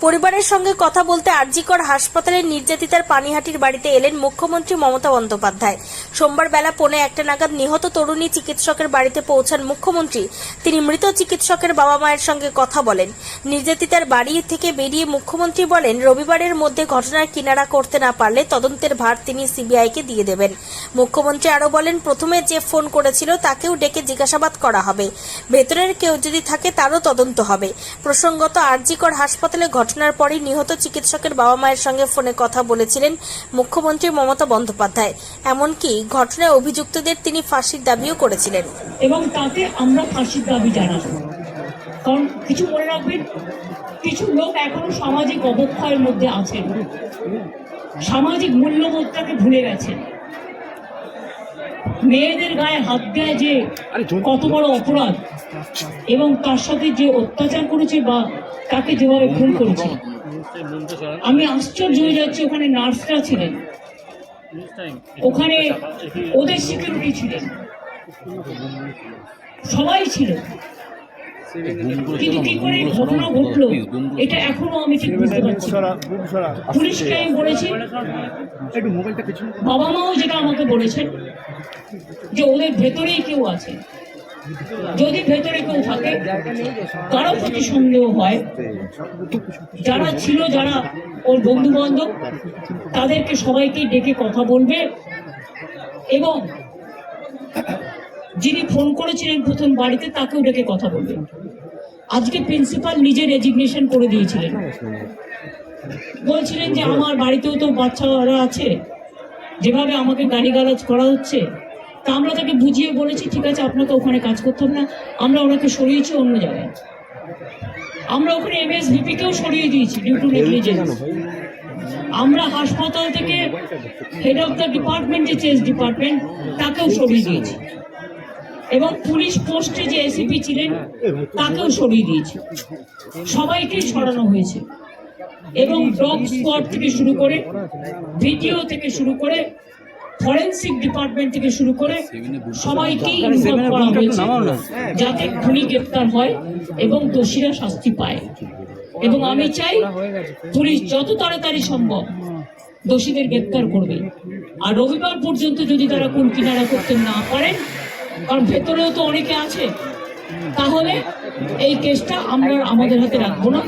পরিবারের সঙ্গে কথা বলতে আরজিকর হাসপাতালের নির্যাতিতার পানিহাটির বাড়িতে এলেন মুখ্যমন্ত্রী মমতা বন্দ্যোপাধ্যায়। সোমবার বেলা পৌনে একটা নাগাদ নিহত তরুণী চিকিৎসকের বাড়িতে পৌঁছান মুখ্যমন্ত্রী। তিনি মৃত চিকিৎসকের বাবা মায়ের সঙ্গে কথা বলেন। নির্যাতিতার বাড়ি থেকে বেরিয়ে মুখ্যমন্ত্রী বলেন, রবিবারের মধ্যে ঘটনার কিনারা করতে না পারলে তদন্তের ভার তিনি সিবিআইকে দিয়ে দেবেন। মুখ্যমন্ত্রী আরও বলেন, প্রথমে যে ফোন করেছিল তাকেও ডেকে জিজ্ঞাসাবাদ করা হবে। ভেতরের কেউ যদি থাকে তারও তদন্ত হবে। প্রসঙ্গত আরজিকর হাসপাতালে ঘটনার পরই নিহত চিকিৎসকের বাবা মায়ের সঙ্গে ফোনে কথা বলেছিলেন মুখ্যমন্ত্রী মমতা বন্দ্যোপাধ্যায়। এমনকি ঘটনায় অভিযুক্তদের তিনি ফাঁসির দাবিও করেছিলেন। এবং তাতে আমরা ফাঁসির দাবি জানাব। কারণ কিছু মনে রাখবেন, কিছু লোক এখনও সামাজিক অবক্ষয়ের মধ্যে আছেন। সামাজিক মূল্যবোধটাকে ভুলে গেছেন। মেয়েদের গায়ে হাত দেয় যে কত বড় অপরাধ। এবং তার সাথে যে অত্যাচার করেছে বা তাকে যেভাবে খুন করেছে। আমি আশ্চর্য হয়ে যাচ্ছি ওখানে নার্সরা ছিলেন। ওখানে ওদের সিকিউরিটি ছিলেন। সবাই ছিল কিন্তু কি করে ঘটনা ঘটলো। এটা এখনও আমি ঠিক বুঝতে পারছি। পুলিশকে আমি বলেছি একটু মোবাইলটা পিছনে বাবা মাও যেটা আমাকে বলেছেন যে ওদের ভেতরেই কেউ আছে। যদি ভেতরে কেউ থাকে কারও প্রতি সন্দেহ হয় যারা ছিল যারা ওর বন্ধু বান্ধব তাদেরকে সবাইকে ডেকে কথা বলবে এবং যিনি ফোন করেছিলেন প্রথম বাড়িতে তাকেও ডেকে কথা বলবে। আজকে প্রিন্সিপাল নিজে রেজিগনেশন করে দিয়েছিলেন। বলছিলেন যে আমার বাড়িতেও তো বাচ্চারা আছে, যেভাবে আমাকে গালিগালাজ করা হচ্ছে, তা আমরা তাকে বুঝিয়ে বলেছি, ঠিক আছে, আপনাকে ওখানে কাজ করতে হবে না, আমরা ওনাকে সরিয়েছি অন্য জায়গায়। আমরা ওখানে এমএসভিপিকেও সরিয়ে দিয়েছি ডিউ টু নেগলিজেন্স আমরা হাসপাতাল থেকে হেড অফ দ্য ডিপার্টমেন্ট যে চেস ডিপার্টমেন্ট তাকেও সরিয়ে দিয়েছি। এবং পুলিশ পোস্টে যে এসিপি ছিলেন তাকেও সরিয়ে দিয়েছে। সবাইকেই সরানো হয়েছে। এবং ডগ স্কোয়াড থেকে শুরু করে ভিডিও থেকে শুরু করে ফরেন্সিক ডিপার্টমেন্ট থেকে শুরু করে সবাইকেই ইনভলভ করা হয়েছে যাতে খুনি গ্রেপ্তার হয় এবং দোষীরা শাস্তি পায়। এবং আমি চাই পুলিশ যত তাড়াতাড়ি সম্ভব দোষীদের গ্রেপ্তার করবে। আর রবিবার পর্যন্ত যদি তারা কোন কিনারা করতে না পারেন কারণ ভেতরেও তো অনেকে আছে। তাহলে এই কেসটা আমরা আমাদের হাতে রাখব না,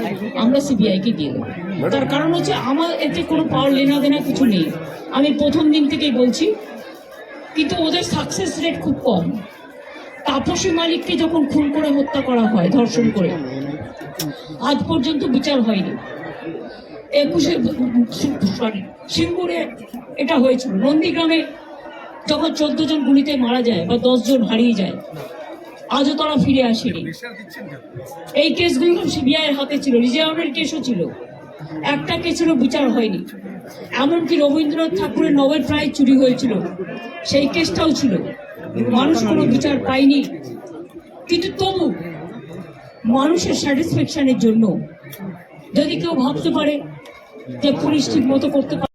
আমরা সিবিআই কে দিয়ে দেবো। তার কারণ হচ্ছে আমার এতে কোনো পাওয়ার লেনা দেনা কিছু নেই। আমি প্রথম দিন থেকেই বলছি, কিন্তু ওদের সাকসেস রেট খুব কম। তাপসী মালিককে যখন খুন করে হত্যা করা হয়, ধর্ষণ করে, আজ পর্যন্ত বিচার হয়নি। একুশে, সরি, সিঙ্গুরে এটা হয়েছিল। নন্দীগ্রামে যখন চোদ্দ জন গুলিতে মারা যায় বা দশ জন হারিয়ে যায়। আজও তারা ফিরে আসেনি। এই কেসগুলো সিবিআই এর হাতে ছিল, রিজার্ভের কেসও ছিল। একটা কেসেরও বিচার হয়নি। এমনকি রবীন্দ্রনাথ ঠাকুরের নোবেল প্রাইজ চুরি হয়েছিল, সেই কেসটাও ছিল। মানুষ কোনো বিচার পায়নি। কিন্তু তবু মানুষের স্যাটিসফ্যাকশনের জন্য যদি কেউ ভাবতে পারে যে পুলিশ ঠিক মতো করতে পারে